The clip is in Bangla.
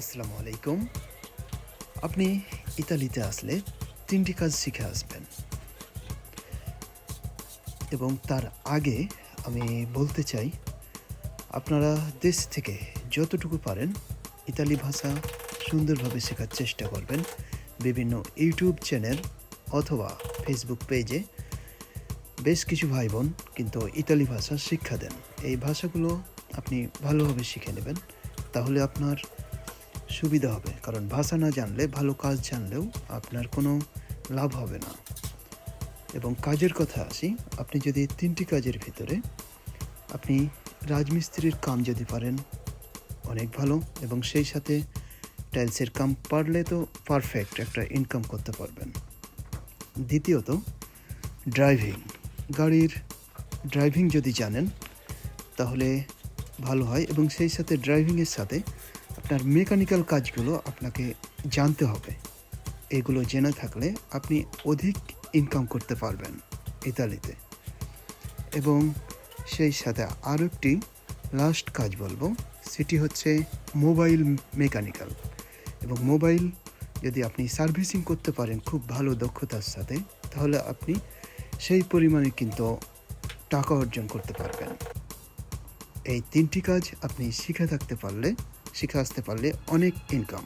আসসালামু আলাইকুম। আপনি ইতালিতে আসলে তিনটি কাজ শিখে আসবেন। এবং তার আগে আমি বলতে চাই, আপনারা দেশ থেকে যতটুকু পারেন ইতালি ভাষা সুন্দরভাবে শেখার চেষ্টা করবেন। বিভিন্ন ইউটিউব চ্যানেল অথবা ফেসবুক পেজে বেশ কিছু ভাই বোন কিন্তু ইতালি ভাষা শিক্ষা দেন। এই ভাষাগুলো আপনি ভালোভাবে শিখে নেবেন। তাহলে আপনার সুবিধা হবে। কারণ ভাষা না জানলে, ভালো কাজ জানলেও আপনার কোনো লাভ হবে না। এবং কাজের কথা আসি, আপনি যদি তিনটি কাজের ভিতরে আপনি রাজমিস্ত্রির কাম যদি পারেন, অনেক ভালো। এবং সেই সাথে টাইলসের কাম পারলে তো পারফেক্ট একটা ইনকাম করতে পারবেন। দ্বিতীয়ত ড্রাইভিং গাড়ির ড্রাইভিং যদি জানেন, তাহলে ভালো হয়। এবং সেই সাথে ড্রাইভিংয়ের সাথে আপনার মেকানিক্যাল কাজগুলো আপনাকে জানতে হবে। এগুলো জেনে থাকলে আপনি অধিক ইনকাম করতে পারবেন ইতালিতে। এবং সেই সাথে আরও একটি লাস্ট কাজ বলব, সেটি হচ্ছে মোবাইল মেকানিক্যাল এবং মোবাইল যদি আপনি সার্ভিসিং করতে পারেন খুব ভালো দক্ষতার সাথে, তাহলে আপনি সেই পরিমাণে কিন্তু টাকা অর্জন করতে পারবেন। এই তিনটি কাজ আপনি শিখে থাকতে পারলে শিখে আসতে পারলে অনেক ইনকাম